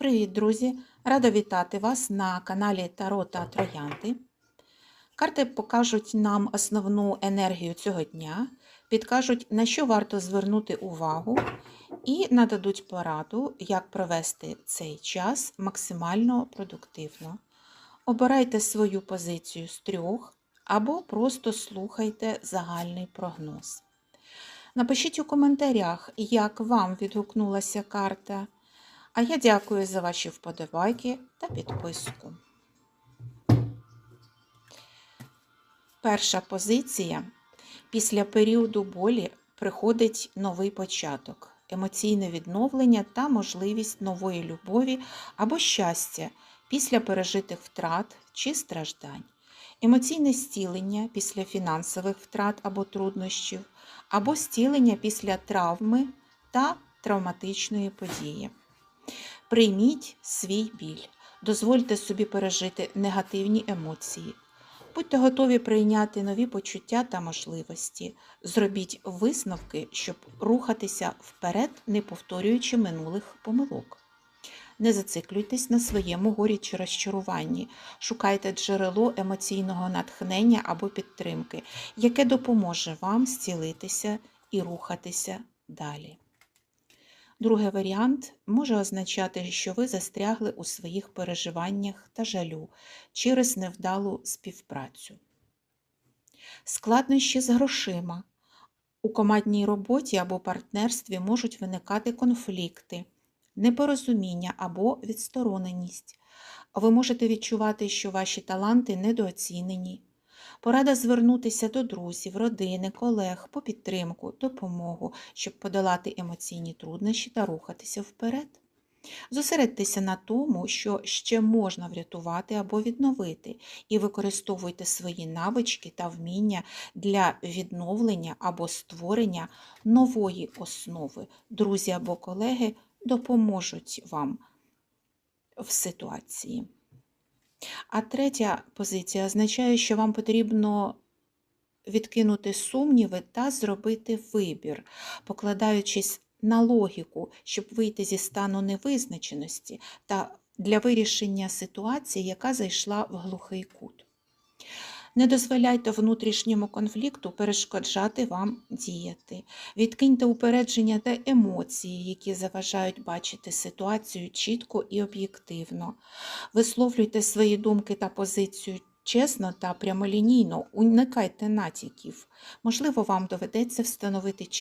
Привіт, друзі! Рада вітати вас на каналі Таро та Троянди. Карти покажуть нам основну енергію цього дня, підкажуть, на що варто звернути увагу, і нададуть пораду, як провести цей час максимально продуктивно. Обирайте свою позицію з трьох або просто слухайте загальний прогноз. Напишіть у коментарях, як вам відгукнулася карта. А я дякую за ваші вподобайки та підписку. Перша позиція. Після періоду болі приходить новий початок, емоційне відновлення та можливість нової любові або щастя після пережитих втрат чи страждань, емоційне зцілення після фінансових втрат або труднощів, або зцілення після травми та травматичної події. Прийміть свій біль, дозвольте собі пережити негативні емоції. Будьте готові прийняти нові почуття та можливості. Зробіть висновки, щоб рухатися вперед, не повторюючи минулих помилок. Не зациклюйтесь на своєму горі чи розчаруванні. Шукайте джерело емоційного натхнення або підтримки, яке допоможе вам зцілитися і рухатися далі. Другий варіант може означати, що ви застрягли у своїх переживаннях та жалю через невдалу співпрацю. Складнощі з грошима. У командній роботі або партнерстві можуть виникати конфлікти, непорозуміння або відстороненість. Ви можете відчувати, що ваші таланти недооцінені. Порада звернутися до друзів, родини, колег по підтримку, допомогу, щоб подолати емоційні труднощі та рухатися вперед. Зосередьтеся на тому, що ще можна врятувати або відновити, і використовуйте свої навички та вміння для відновлення або створення нової основи. Друзі або колеги допоможуть вам в ситуації. А третя позиція означає, що вам потрібно відкинути сумніви та зробити вибір, покладаючись на логіку, щоб вийти зі стану невизначеності та для вирішення ситуації, яка зайшла в глухий кут. Не дозволяйте внутрішньому конфлікту перешкоджати вам діяти. Відкиньте упередження та емоції, які заважають бачити ситуацію чітко і об'єктивно. Висловлюйте свої думки та позицію чесно та прямолінійно, уникайте натяків. Можливо, вам доведеться встановити